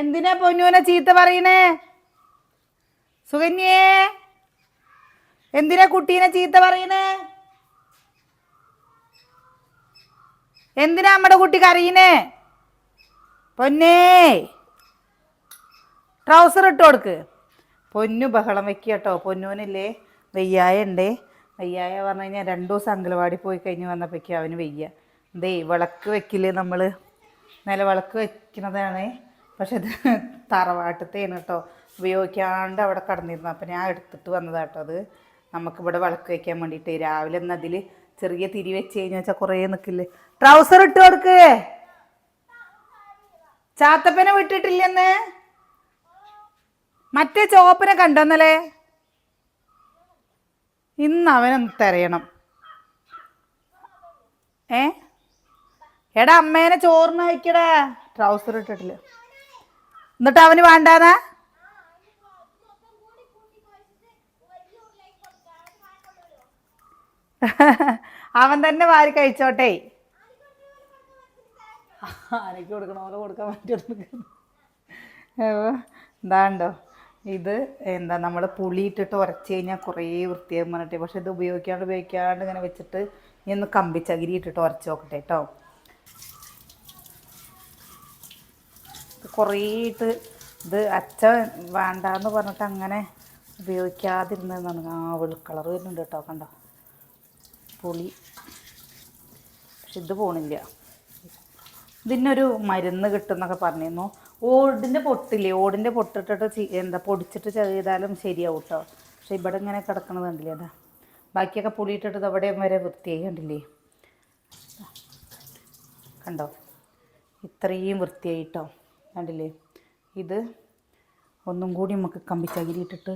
എന്തിനാ പൊന്നൂനെ ചീത്ത പറയണേ? സുകന്യേ എന്തിനാ കുട്ടീനെ ചീത്ത പറയണേ? എന്തിനാ നമ്മുടെ കുട്ടി കരയണേ? പൊന്നേ ട്രൗസർ ഇട്ട് കൊടുക്ക്. പൊന്നു ബഹളം വെക്കുക കേട്ടോ പൊന്നൂനില്ലേ വെയ്യായ ഉണ്ടേ വെയ്യായ പറഞ്ഞു കഴിഞ്ഞാൽ രണ്ടു ദിവസം അങ്കലവാടി പോയി കഴിഞ്ഞ് വന്നപ്പോഴേക്കും അവന് വെയ്യ. ദേ വിളക്ക് വെക്കില്ലേ നമ്മൾ നില വിളക്ക് വെക്കുന്നതാണ് പക്ഷെ ഇത് തറവാട്ടത്തേന് കേട്ടോ ഉപയോഗിക്കാണ്ട് അവിടെ കടന്നിരുന്നു. അപ്പം ഞാൻ എടുത്തിട്ട് വന്നതാട്ടോ അത്. നമുക്കിവിടെ വിളക്ക് വയ്ക്കാൻ വേണ്ടിയിട്ട് രാവിലെ ഒന്ന് അതിൽ ചെറിയ തിരി വെച്ച് കഴിഞ്ഞാൽ വെച്ചാൽ കുറേ നിൽക്കില്ലേ ട്രൗസർ ഇട്ട് കൊടുക്ക്. ചാത്തപ്പനെ വിട്ടിട്ടില്ലെന്ന്? മറ്റേ ചോപ്പനെ കണ്ടെന്നല്ലേ ഇന്ന് അവനൊന്ന് തിരയണം. ഏ? എടാ അമ്മേനെ ചോറിന് വയ്ക്കടാ. ട്രൗസർ ഇട്ടിട്ടില്ല. എന്നിട്ട് അവന് വേണ്ടാന്നാ? അവൻ തന്നെ വാരി കഴിച്ചോട്ടെ. ആരൊക്കെ കൊടുക്കണം ഓരോ കൊടുക്കാൻ പറ്റും എന്താണ്ടോ ഇത് എന്താ നമ്മൾ പുളിയിട്ടിട്ട് ഉരച്ച് കഴിഞ്ഞാൽ കുറേ വൃത്തിയാകും പറഞ്ഞിട്ട്. പക്ഷെ ഇത് ഉപയോഗിക്കാണ്ട് ഉപയോഗിക്കാണ്ട് ഇങ്ങനെ വെച്ചിട്ട് ഇനി ഒന്ന് കമ്പിച്ചകിരി ഇട്ടിട്ട് ഉരച്ച് നോക്കട്ടെ കേട്ടോ കുറേ ഇട്ട് ഇത് അച്ഛൻ വേണ്ടാന്ന് പറഞ്ഞിട്ട് അങ്ങനെ ഉപയോഗിക്കാതിരുന്നതെന്നാണ്. ആ വെളുക്കളർ കളർ വരുന്നുണ്ട് കേട്ടോ കണ്ടോ? പുളി. പക്ഷെ ഇത് പോണില്ല. ഇതിനൊരു മരുന്ന് കിട്ടുന്നൊക്കെ പറഞ്ഞിരുന്നു. ഓടിന്റെ പൊട്ടില്ലേ? ഓടിന്റെ പൊട്ടിട്ടിട്ട് എന്താ പൊടിച്ചിട്ട് ചെയ്താലും ശരിയാവും കേട്ടോ. പക്ഷെ ഇവിടെ ഇങ്ങനെ കിടക്കണത് കണ്ടില്ലേ? അതാ. ബാക്കിയൊക്കെ പുളിയിട്ടിട്ട് ഇത് അവിടെ വരെ വൃത്തിയായി കണ്ടില്ലേ? കണ്ടോ? ഇത്രയും വൃത്തിയായിട്ടോ കണ്ടില്ലേ? ഇത് ഒന്നും കൂടി നമുക്ക് കമ്പി ചകിരിയിട്ടിട്ട്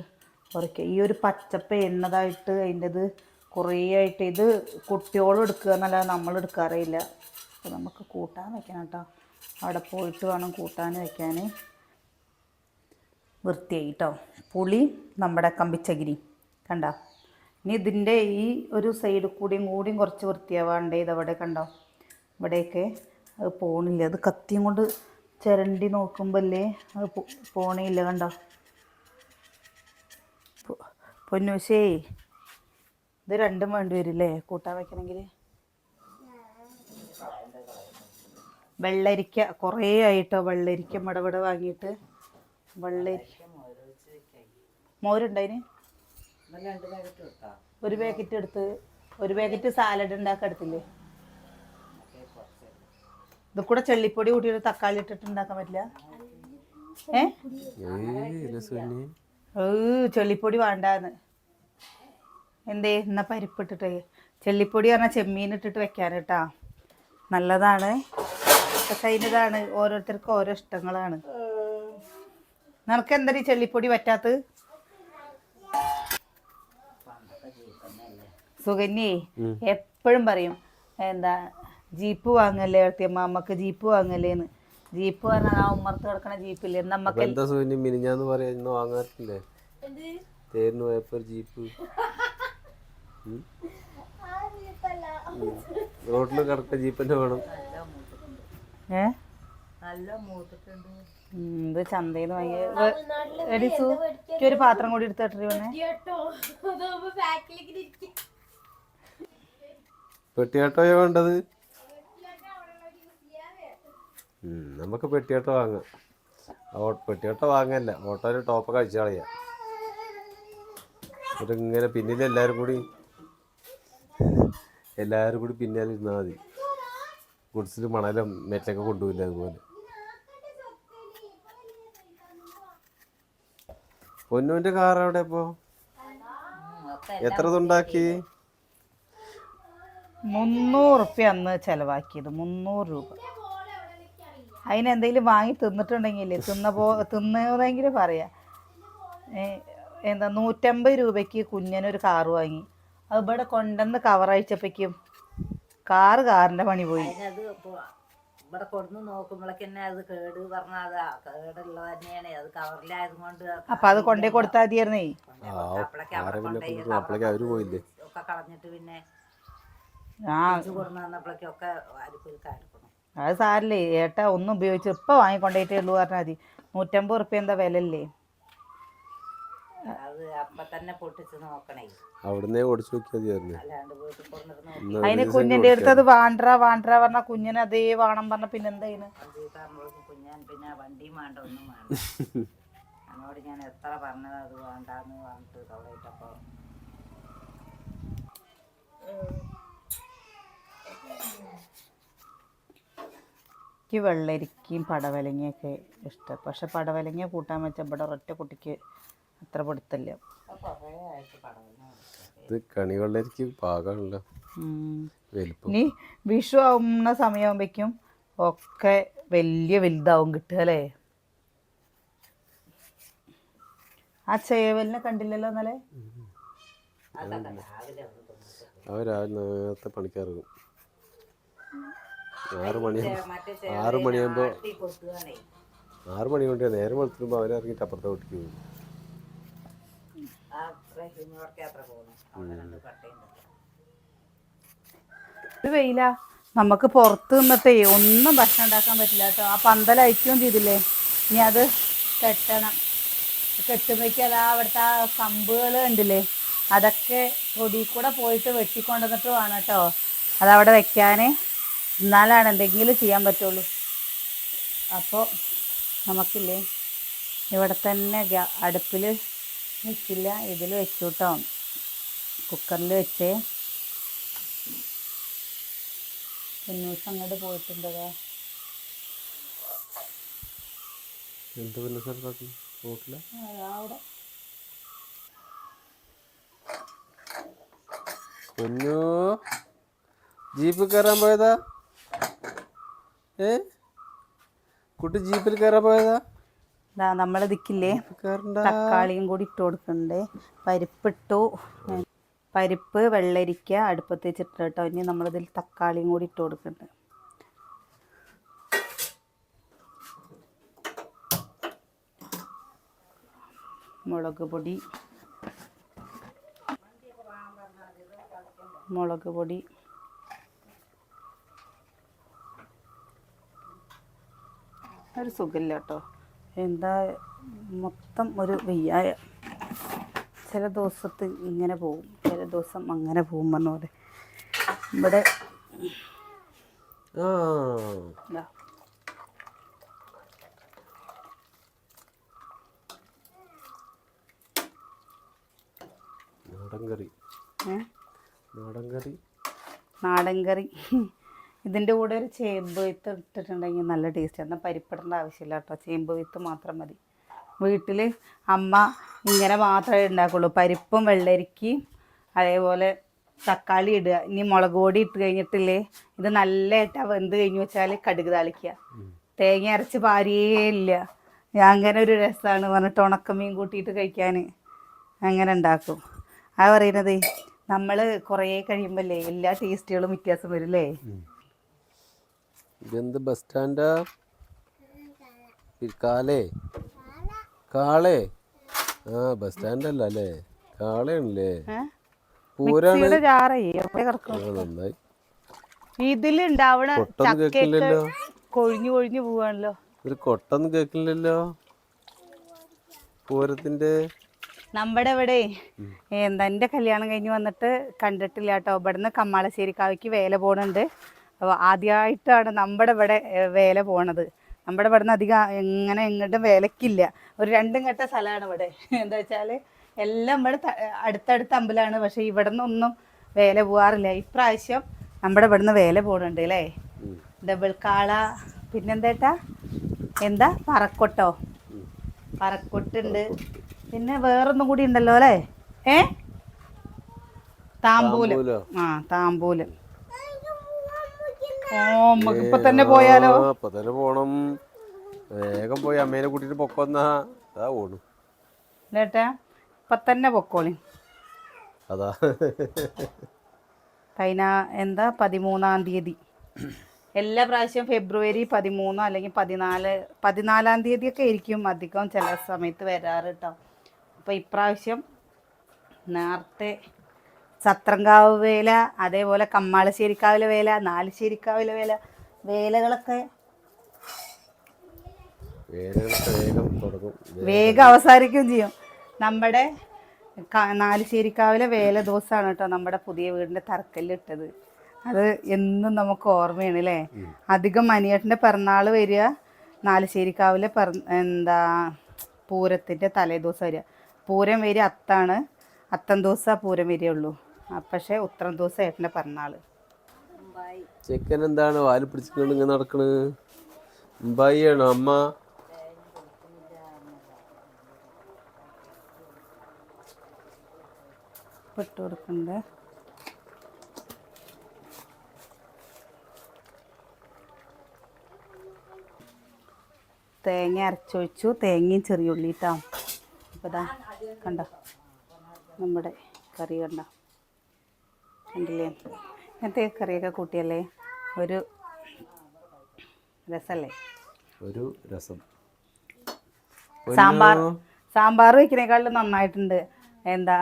ഉറക്കുക ഈ ഒരു പച്ചപ്പ് എണ്ണതായിട്ട് അതിന്റെത് കുറേ ആയിട്ട് ഇത് കുട്ടിയോളം എടുക്കുക എന്നല്ലാതെ നമ്മൾ എടുക്കാറില്ല അപ്പോൾ നമുക്ക് കൂട്ടാൻ വെക്കണം കേട്ടോ. അവിടെ പോയിട്ട് വേണം കൂട്ടാൻ വെക്കാൻ വൃത്തിയായി കേട്ടോ. പുളി നമ്മുടെ കമ്പിച്ചകിരി കണ്ട? ഇനി ഇതിന്റെ ഈ ഒരു സൈഡ് കൂടിയും കൂടിയും കുറച്ച് വൃത്തിയാവാണ്ടേ ഇതവിടെ കണ്ടോ? ഇവിടെയൊക്കെ അത് പോണില്ല. അത് കത്തിയും കൊണ്ട് ചിരണ്ടി നോക്കുമ്പല്ലേ അത് പോണേയില്ല കണ്ടോ? പൊന്നുശേ ഇത് രണ്ടും വേണ്ടി വരില്ലേ? കൂട്ടാൻ വെക്കണമെങ്കിൽ വെള്ളരിക്ക കുറേ ആയിട്ടോ വെള്ളരിക്ക മടവിടെ വാങ്ങിയിട്ട് വെള്ളരിക്ക. മോരുണ്ടതിന് ഒരു പാക്കറ്റ് എടുത്ത് ഒരു പാക്കറ്റ് സാലഡ് ഉണ്ടാക്കാൻ എടുത്തില്ലേ? ഇത് കൂടെ ചെള്ളിപ്പൊടി കൂട്ടിയിട്ട് തക്കാളി ഇട്ടിട്ട് ഉണ്ടാക്കാൻ പറ്റില്ല? ഏ? ചെള്ളിപ്പൊടി വേണ്ടാന്ന്. എന്തേ എന്നാ പരിപ്പിട്ടിട്ട് ചെള്ളിപ്പൊടി പറഞ്ഞാൽ ചെമ്മീൻ ഇട്ടിട്ട് വെക്കാൻ കേട്ടാ നല്ലതാണ്. പക്ഷെ അതിന്റെതാണ് ഓരോരുത്തർക്കും ഓരോ ഇഷ്ടങ്ങളാണ്. നിനക്ക് എന്താ ഈ ചെള്ളിപ്പൊടി പറ്റാത്ത സുകന്യേ എപ്പോഴും പറയും എന്താ ജീപ്പ് വാങ്ങല്ലേ ഏർത്തിയമ്മ അമ്മയ്ക്ക് ജീപ്പ് വാങ്ങല്ലേന്ന്. ജീപ്പ് പറഞ്ഞാൽ ആ ഉമ്മർത്ത് കിടക്കണ ജീപ്പില്ലേ? നമ്മക്ക് എന്താ സൂര്യ മിനിഞ്ഞാന്ന് പറയാ ഇന്ന് വാങ്ങാറില്ലേ? തേരിന് പോയപ്പോ ഒരു ജീപ്പ്. ഉം? ഉം. റോഡിൽ കിടക്ക ജീപ്പ് തന്നെ വേണം. ഏ? ഇത് ചന്തയിൽ നിന്ന് വാങ്ങിയ എടിസു ഒരു പാത്രം കൂടി എടുത്ത് ഇട്ടിരുന്നേ പെട്ടിയാട്ടോയാ വേണ്ടത്? നമുക്ക് പെട്ടിയോട്ട വാങ്ങാം. പെട്ടിയാട്ടോ വാങ്ങല്ല. ഓട്ടോയിൽ ടോപ്പ് കഴിച്ച കളയാ. എന്നിട്ട് ഇങ്ങനെ പിന്നിൽ എല്ലാവരും കൂടി എല്ലാവരും കൂടി പിന്നാലെ ഇരുന്നാൽ മതി. ഗുഡ്സിൽ മണലും മെറ്റൊക്കെ കൊണ്ടുപോയില്ല അതുപോലെ. പൊന്നുവിന്റെ കാർ എവിടെ ഇപ്പോ? എത്ര തുണ്ടാക്കി? മുന്നൂറ് റുപ്യ അന്ന് ചെലവാക്കിയത്. മുന്നൂറ് രൂപ. അതിന് എന്തെങ്കിലും വാങ്ങി തിന്നിട്ടുണ്ടെങ്കിൽ തിന്ന പോ തിന്നതെങ്കിൽ പറയാം. എന്താ നൂറ്റമ്പത് രൂപയ്ക്ക് കുഞ്ഞനൊരു കാറ് വാങ്ങി. അത് ഇവിടെ കൊണ്ടുവന്ന് കവർ അയച്ചപ്പോഴേക്കും കാറ് കാറിന്റെ പണി പോയി. ഇവിടെ കൊടുന്ന് നോക്കുമ്പോഴേക്ക് തന്നെ അത് കേട് പറഞ്ഞാൽ അതാ കേടുള്ളത് തന്നെയാണ്. അത് കവറിലായത് കൊണ്ട് അപ്പൊ അത് കൊണ്ടേ കൊടുത്താൽ മതിയായിരുന്നേ? ഒക്കെ കളഞ്ഞിട്ട് പിന്നെ ആ. ഇത് കൊടുന്ന് വന്നപ്പോഴേക്കും ഒക്കെ വാരിപ്പൊരുക്കായിരിക്കണം അത് സാരല്ലേ ഏട്ട ഒന്നും ഉപയോഗിച്ച് ഇപ്പം വാങ്ങിക്കൊണ്ടേറ്റേ ഉള്ളൂ പറഞ്ഞാൽ മതി. നൂറ്റമ്പത് റുപ്യ എന്താ വില അല്ലേ അത് അപ്പൊ തന്നെ പൊട്ടിച്ച് നോക്കണേ. അവിടുന്ന് ഓടിച്ചു ഇന്ന് അതിന് കുഞ്ഞിന്റെ അടുത്ത് അത് വാണ്ട്ര വാണ്ട്ര പറഞ്ഞ കുഞ്ഞിന് അതേ വേണം പറഞ്ഞ പിന്നെ എന്തായിന് ചീത്താകുമ്പോഴേക്കും കുഞ്ഞാൻ പിന്നെ വണ്ടിയും വേണ്ട ഒന്നും വേണ്ട. എന്നോട് ഞാൻ എത്ര പറഞ്ഞത് അത് വേണ്ടെന്ന് പറഞ്ഞിട്ട് തൊള്ളയിട്ടപ്പോ. എനിക്ക് വെള്ളരിക്കയും പടവലങ്ങയൊക്കെ ഇഷ്ടം. പക്ഷെ പടവലങ്ങ കൂട്ടാൻ വെച്ച ഇവിടെ ഒരൊറ്റ കുട്ടിക്ക് അത്ര പിടുത്തില്ല ഇത് കണി വെള്ളരിക്ക്. വലിപ്പം. ഇനി വിഷു ആവുന്ന സമയമാകുമ്പോഴേക്കും ഒക്കെ വലിയ വലുതാവും കിട്ടുക അല്ലേ? ആ ചേവലിനെ കണ്ടില്ലല്ലോ ഇന്നലെ? രാവിലെ രാവിലെ നേരത്തെ പണിക്കിറങ്ങും ആറ് മണിയാകുമ്പോൾ മറ്റേ ആറ് മണിയാകുമ്പോൾ ആറ് മണി കൊണ്ട് നേരെ വെളുത്തുമ്പോൾ അവരിറങ്ങിയിട്ട് അപ്പുറത്തെ വീട്ടിലേക്ക് പോകും. ഒരു വെയില. നമുക്ക് പുറത്ത് നിന്നിട്ടേ ഒന്നും ഭക്ഷണം ഉണ്ടാക്കാൻ പറ്റില്ല കേട്ടോ. ആ പന്തൽ അയക്കുകയും ചെയ്തില്ലേ? ഇനി അത് കെട്ടണം. കെട്ടുമ്പോഴേക്കും അതാ അവിടുത്തെ ആ കമ്പുകൾ ഉണ്ടില്ലേ അതൊക്കെ പൊടി കൂടെ പോയിട്ട് വെട്ടിക്കൊണ്ടുവന്നിട്ട് വേണം കേട്ടോ. അതവിടെ വെക്കാൻ എന്നാലാണ് എന്തെങ്കിലും ചെയ്യാൻ പറ്റുള്ളൂ. അപ്പോൾ നമുക്കില്ലേ ഇവിടെ തന്നെ അടുപ്പിൽ വെച്ചില്ല. ഇതിൽ വെച്ചു കേട്ടോ കുക്കറിൽ വെച്ചേ. പിന്നൂസ് അങ്ങോട്ട് എന്ത് അവിടെ. പൊന്നു ജീപ്പ് കയറാൻ പോയതാ? ഏ? കുട്ടി ജീപ്പിൽ കയറാൻ പോയതാ? നമ്മളെ ദിക്കില്ലേ? തക്കാളിയും കൂടി ഇട്ട് കൊടുക്കണ്ടേ പരിപ്പിട്ടു. പരിപ്പ് വെള്ളരിക്ക അടുപ്പത്ത് വെച്ചിട്ട് കേട്ടോ. ഇനി നമ്മളിതിൽ തക്കാളിയും കൂടി ഇട്ട് കൊടുക്കുന്നുണ്ട്. മുളക് പൊടി. മുളക് പൊടി. ഒരു സുഖമില്ല കേട്ടോ എന്താ മൊത്തം ഒരു വയ്യായ. ചില ദിവസത്ത് ഇങ്ങനെ പോവും ചില ദിവസം അങ്ങനെ പോകും പറഞ്ഞ പോലെ. ഇവിടെ നാടൻ കറി? നാടൻ കറി. നാടൻ കറി. ഇതിന്റെ കൂടെ ഒരു ചേമ്പ് വിത്ത് ഇട്ടിട്ടുണ്ടെങ്കിൽ നല്ല ടേസ്റ്റ് എന്നാൽ പരിപ്പിടേണ്ട ആവശ്യമില്ല കേട്ടോ. ചേമ്പ് വിത്ത് മാത്രം മതി. വീട്ടിൽ അമ്മ ഇങ്ങനെ മാത്രമേ ഉണ്ടാക്കുള്ളൂ. പരിപ്പും വെള്ളരിക്കയും അതേപോലെ തക്കാളി ഇടുക. ഇനി മുളക് പൊടി ഇട്ട് കഴിഞ്ഞിട്ടില്ലേ? ഇത് നല്ലതായിട്ട് വെന്ത് കഴിഞ്ഞ് വെച്ചാൽ കടുക് താളിക്കുക. തേങ്ങ അരച്ച് പാരിയേ ഇല്ല. ഞാൻ അങ്ങനെ ഒരു രസമാണ് പറഞ്ഞിട്ട് ഉണക്കമീൻ കൂട്ടിയിട്ട് കഴിക്കാൻ അങ്ങനെ ഉണ്ടാക്കും. ആ പറയുന്നത് നമ്മൾ കുറേ കഴിയുമ്പല്ലേ എല്ലാ ടേസ്റ്റുകളും വ്യത്യാസം വരില്ലേ? ഇതെന്ത് ബസ് സ്റ്റാൻഡാ കാലേ കാളേ? ആ ബസ് സ്റ്റാൻഡല്ല അല്ലേ കാളയാണല്ലേ? പൂരാണ്. നന്നായി. ഇതിലുണ്ടാവണ പൊട്ടൊന്നും കൊഴിഞ്ഞു കൊഴിഞ്ഞു പോവാണല്ലോ. ഒരു കൊട്ടൊന്നും കേക്കില്ലല്ലോ പൂരത്തിന്റെ? നമ്മുടെ ഇവിടെ എന്താ എന്റെ കല്യാണം കഴിഞ്ഞ് വന്നിട്ട് കണ്ടിട്ടില്ല കേട്ടോ ഇവിടുന്ന് കമ്മാളശ്ശേരിക്കാവിക്ക് വേല പോണുണ്ട്. അപ്പോൾ ആദ്യമായിട്ടാണ് നമ്മുടെ ഇവിടെ വേല പോണത്. നമ്മുടെ ഇവിടെ നിന്ന് അധികം എങ്ങനെ എങ്ങോട്ടും വേലക്കില്ല. ഒരു രണ്ടും കെട്ട സ്ഥലമാണ് ഇവിടെ. എന്താ വെച്ചാൽ എല്ലാം ഇവിടെ അടുത്തടുത്ത അമ്പലമാണ്. പക്ഷേ ഇവിടെ നിന്നൊന്നും വേല പോവാറില്ല. ഇപ്രാവശ്യം നമ്മുടെ ഇവിടുന്ന് വേല പോണുണ്ട് അല്ലേ ഡബിൾ കാള പിന്നെന്തേട്ടാ? എന്താ? പറക്കൊട്ടോ. പറക്കൊട്ടുണ്ട്. പിന്നെ വേറൊന്നും കൂടി ഉണ്ടല്ലോ അല്ലേ ഏ? താമ്പൂലം? ആ താമ്പൂലം. ഇപ്പൊ തന്നെ പോയാലോ? ഇപ്പൊ തന്നെ പോണം. വേഗം പോയി അമ്മേനെ കൂട്ടിട്ട് പൊക്കൊന്നാ അതാ പോണു. ലേട്ടാ ഇപ്പൊ തന്നെ പൊക്കോളി. അതാ. പതിനാ എന്താ പതിമൂന്നാം തീയതി? എല്ലാ പ്രാവശ്യം ഫെബ്രുവരി പതിമൂന്നോ അല്ലെങ്കിൽ പതിനാല് പതിനാലാം തീയതിയൊക്കെ ആയിരിക്കും അധികം ചില സമയത്ത് വരാറ് കേട്ടോ അപ്പോൾ ഇപ്രാവശ്യം നേരത്തെ സത്രങ്കാവ് വേല അതേപോലെ കമ്മാളശ്ശേരിക്കാവിലെ വേല നാലുശ്ശേരിക്കാവിലെ വേല വേലകളൊക്കെ വേഗം അവസാനിക്കുകയും ചെയ്യും. നമ്മുടെ നാലുശ്ശേരിക്കാവിലെ വേല ദിവസമാണ് കേട്ടോ നമ്മുടെ പുതിയ വീടിന്റെ തറക്കല്ലിട്ടത്. അത് എന്നും നമുക്ക് ഓർമ്മയാണ് അല്ലേ? അധികം മനിയേട്ടന്റെ പിറന്നാൾ വരിക നാലുശ്ശേരിക്കാവിലെ പിറ എന്താ പൂരത്തിന്റെ തലേദിവസം വരിക. പൂരം വരിക അത്താണ്. അത്തം ദിവസം പൂരം വരികയുള്ളൂ. പക്ഷേ ഉത്രം ദിവസം ഏട്ടന്റെ പറഞ്ഞാൾ ചെക്കൻ എന്താണ് വാൽ പിടിച്ചിട്ടുണ്ട് ഇങ്ങനെ നടക്കണ്? ആണോ അമ്മ? ഇട്ട് കൊടുക്കണ്ട. തേങ്ങ അരച്ചൊഴിച്ചു തേങ്ങയും ചെറിയ ഉള്ളിട്ടാ. അപ്പോൾ ഇതാ കണ്ട? നമ്മുടെ കറി കണ്ട? കണ്ടില്ലേ? ഇങ്ങനത്തെ കറിയൊക്കെ കൂട്ടിയല്ലേ ഒരു രസമല്ലേ ഒരു രസം. സാമ്പാർ സാമ്പാർ വയ്ക്കുന്നേക്കാളും നന്നായിട്ടുണ്ട്. എന്താ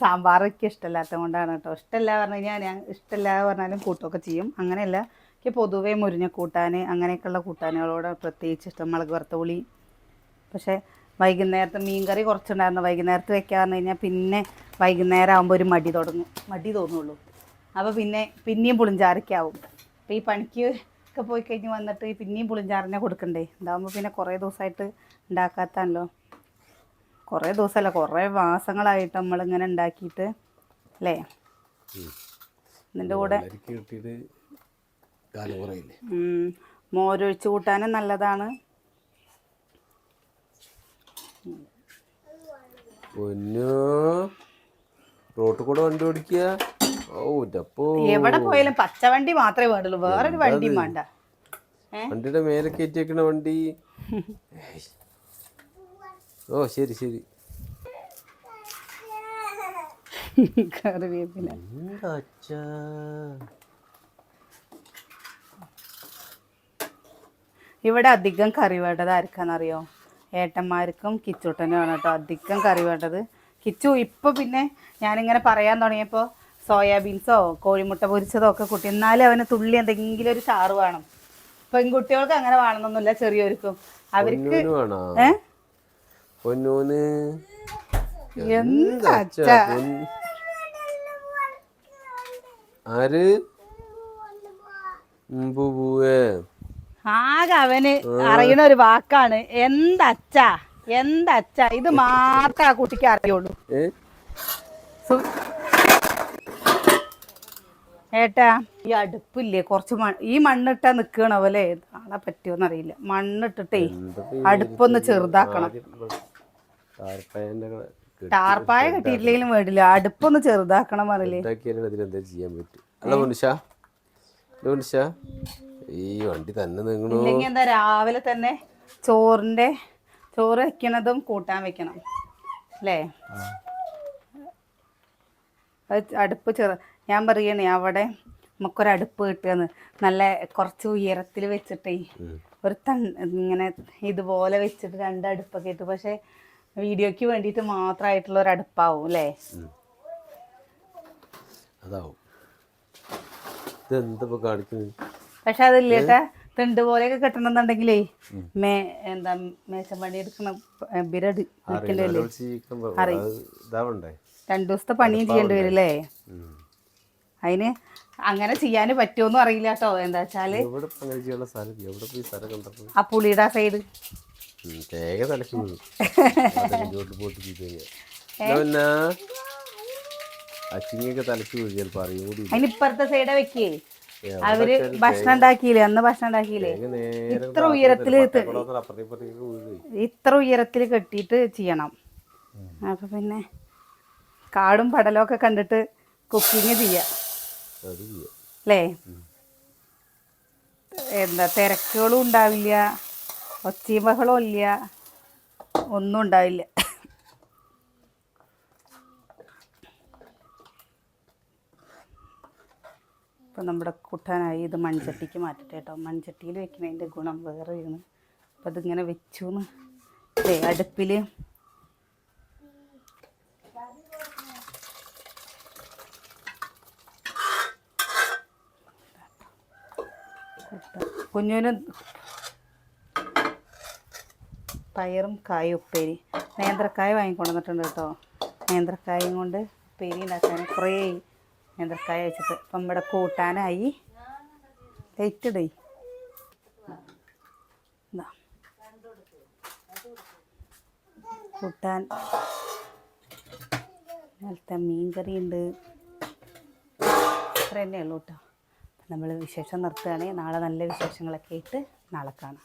സാമ്പാർ വയ്ക്കുക ഇഷ്ടമല്ലാത്തത് കൊണ്ടാണ് കേട്ടോ. ഇഷ്ടമല്ല പറഞ്ഞു കഴിഞ്ഞാൽ ഞാൻ ഇഷ്ടമല്ല പറഞ്ഞാലും കൂട്ടുമൊക്കെ ചെയ്യും. അങ്ങനെയല്ല എനിക്ക് പൊതുവേ മുരിഞ്ഞ കൂട്ടാൻ അങ്ങനെയൊക്കെയുള്ള കൂട്ടാനുകളോട് പ്രത്യേകിച്ച് ഇഷ്ടം. മുളക് വറുത്ത പുളി. പക്ഷേ വൈകുന്നേരത്തെ മീൻകറി കുറച്ചുണ്ടായിരുന്നു. വൈകുന്നേരത്ത് വെക്കാന്ന് കഴിഞ്ഞാൽ പിന്നെ വൈകുന്നേരം ആകുമ്പോൾ ഒരു മടി തുടങ്ങും. മടി തോന്നുള്ളൂ. അപ്പോൾ പിന്നെ പിന്നെയും പുളിഞ്ചാറിക്കാവും അപ്പോൾ ഈ പണിക്ക് ഒക്കെ പോയി കഴിഞ്ഞ് വന്നിട്ട് ഈ പിന്നെയും പുളിഞ്ചാറിനെ കൊടുക്കണ്ടേ? ഇതാകുമ്പോൾ പിന്നെ കുറേ ദിവസമായിട്ട് ഉണ്ടാക്കാത്താണല്ലോ കുറേ ദിവസമല്ല കുറേ മാസങ്ങളായിട്ട് നമ്മളിങ്ങനെ ഉണ്ടാക്കിയിട്ട് അല്ലേ? ഇതിന്റെ കൂടെ മോരൊഴിച്ച് കൂട്ടാനും നല്ലതാണ്. പൊന്നു. റോട്ടിൽ കൂടെ വണ്ടി ഓടിക്കുക ഓ ഇതപ്പോ. എവിടെ പോയാലും പച്ചവണ്ടി മാത്രമേ വേണ്ടുള്ളൂ. വേറൊരു വണ്ടിയും വേണ്ട. വണ്ടിയുടെ മേലെ കയറ്റിയേക്കണ വണ്ടി. ഓ ശരി ശരി. കറിവേപ്പില. ഇവിടെ അധികം കറി വേണ്ടത് ആർക്കാണെന്നറിയോ ഏട്ടന്മാർക്കും കിച്ചൂട്ടനുമാണ് കേട്ടോ അധികം കറി വേണ്ടത്. കിച്ചു ഇപ്പോൾ പിന്നെ ഞാനിങ്ങനെ പറയാൻ തുടങ്ങിയപ്പോൾ സോയാബീൻസോ കോഴിമുട്ട പൊരിച്ചതോ ഒക്കെ കുട്ടി. എന്നാലും അവന് തുള്ളി എന്തെങ്കിലും ഒരു ചാറ് വേണം. പെൺകുട്ടികൾക്ക് അങ്ങനെ വേണമെന്നൊന്നുമില്ല ചെറിയവർക്കും. അവർക്ക് എന്താ ആകെ അവന് അറിയണ ഒരു വാക്കാണ്. എന്തച്ചാ? എന്തച്ചാ? ഇത് മാത്രം ആ കുട്ടിക്ക് അറിയുള്ളൂ. ഏട്ടാ ഈ അടുപ്പില്ലേ? കുറച്ച് മണ് ഈ മണ്ണിട്ടാ നിക്കണ പോലെ നാളെ പറ്റുമോന്നറിയില്ല മണ്ണിട്ടിട്ടേ അടുപ്പൊന്ന് ചെറുതാക്കണം. ടാർപ്പായ കെട്ടിയിട്ടില്ലെങ്കിലും വേണ്ടില്ല അടുപ്പൊന്ന് ചെറുതാക്കണം അറിയില്ലേ ചെയ്യാൻ പറ്റും? ഈ വണ്ടി തന്നെ നീങ്ങണു. ഇല്ലെങ്കിൽ എന്താ രാവിലെ തന്നെ ചോറിന്റെ ചോറ് വെക്കണതും കൂട്ടാൻ വെക്കണം. അല്ലേ? അടുപ്പ് ചെറു ഞാൻ പറയണേ അവിടെ നമുക്കൊരടുപ്പ് കിട്ടുകയെന്ന് നല്ല കുറച്ച് ഉയരത്തിൽ വെച്ചിട്ടേ ഒരു തൺ ഇങ്ങനെ ഇതുപോലെ വെച്ചിട്ട് രണ്ട് അടുപ്പൊക്കെ ഇട്ട്. പക്ഷെ വീഡിയോക്ക് വേണ്ടിയിട്ട് മാത്രമായിട്ടുള്ള ഒരു അടുപ്പാവും അല്ലേ അതാവും. ഇതെന്താ കാണിക്കുന്നത് പക്ഷെ അതില്ലേട്ടാ തെണ്ട് പോലെയൊക്കെ കെട്ടണമെന്നുണ്ടെങ്കിലേ മേ എന്താ മേശം പണി എടുക്കണം ബിരട് രണ്ടു ദിവസത്തെ പണിയും ചെയ്യേണ്ടി വരില്ലേ. അതിന് അങ്ങനെ ചെയ്യാൻ പറ്റുമോന്നും അറിയില്ല കേട്ടോ. എന്താ വെച്ചാൽ ആ പുളിയുടെ ആ സൈഡ്. അതിനിപ്പുറത്തെ സൈഡാ വെക്കേ. അവർ ഭക്ഷണം ഉണ്ടാക്കിയില്ലേ? അന്ന് ഭക്ഷണം ഉണ്ടാക്കിയില്ലേ? ഇത്ര ഉയരത്തിൽ ഇത്ര ഉയരത്തിൽ കെട്ടിയിട്ട് ചെയ്യണം. അപ്പൊ പിന്നെ കാടും പടലും ഒക്കെ കണ്ടിട്ട് കുക്കിങ് ചെയ്യാം. അല്ലേ എന്താ തിരക്കുകളും ഉണ്ടാവില്ല. ഒച്ചയും ബഹളവും ഇല്ല. ഒന്നും ഉണ്ടാവില്ല. ഇപ്പം നമ്മുടെ കുട്ടാനായി ഇത് മൺചട്ടിക്ക് മാറ്റട്ടെ കേട്ടോ. മൺചട്ടിയിൽ വെക്കുന്നതിന്റെ ഗുണം വേറെ ആണ് അപ്പം അതിങ്ങനെ വെച്ചു എന്ന് അടുപ്പിൽ കുഞ്ഞുവിന് പയറും കായും ഉപ്പേരി. നേന്ത്രക്കായ വാങ്ങിക്കൊണ്ടുവന്നിട്ടുണ്ട് കേട്ടോ. നേന്ത്രക്കായും കൊണ്ട് ഉപ്പേരി ഉണ്ടാക്കാൻ കുറേ നേന്ത്രക്കായ വെച്ചിട്ട്. അപ്പം ഇവിടെ കൂട്ടാനായി. ലൈറ്റ് ഇടേ കൂട്ടാൻ. ഇന്നലത്തെ മീൻകറി ഉണ്ട് അത്ര തന്നെയുള്ളൂ കേട്ടോ നമ്മൾ വിശേഷം നിർത്തുകയാണെങ്കിൽ നാളെ നല്ല വിശേഷങ്ങളൊക്കെ ആയിട്ട് നാളെ കാണാം.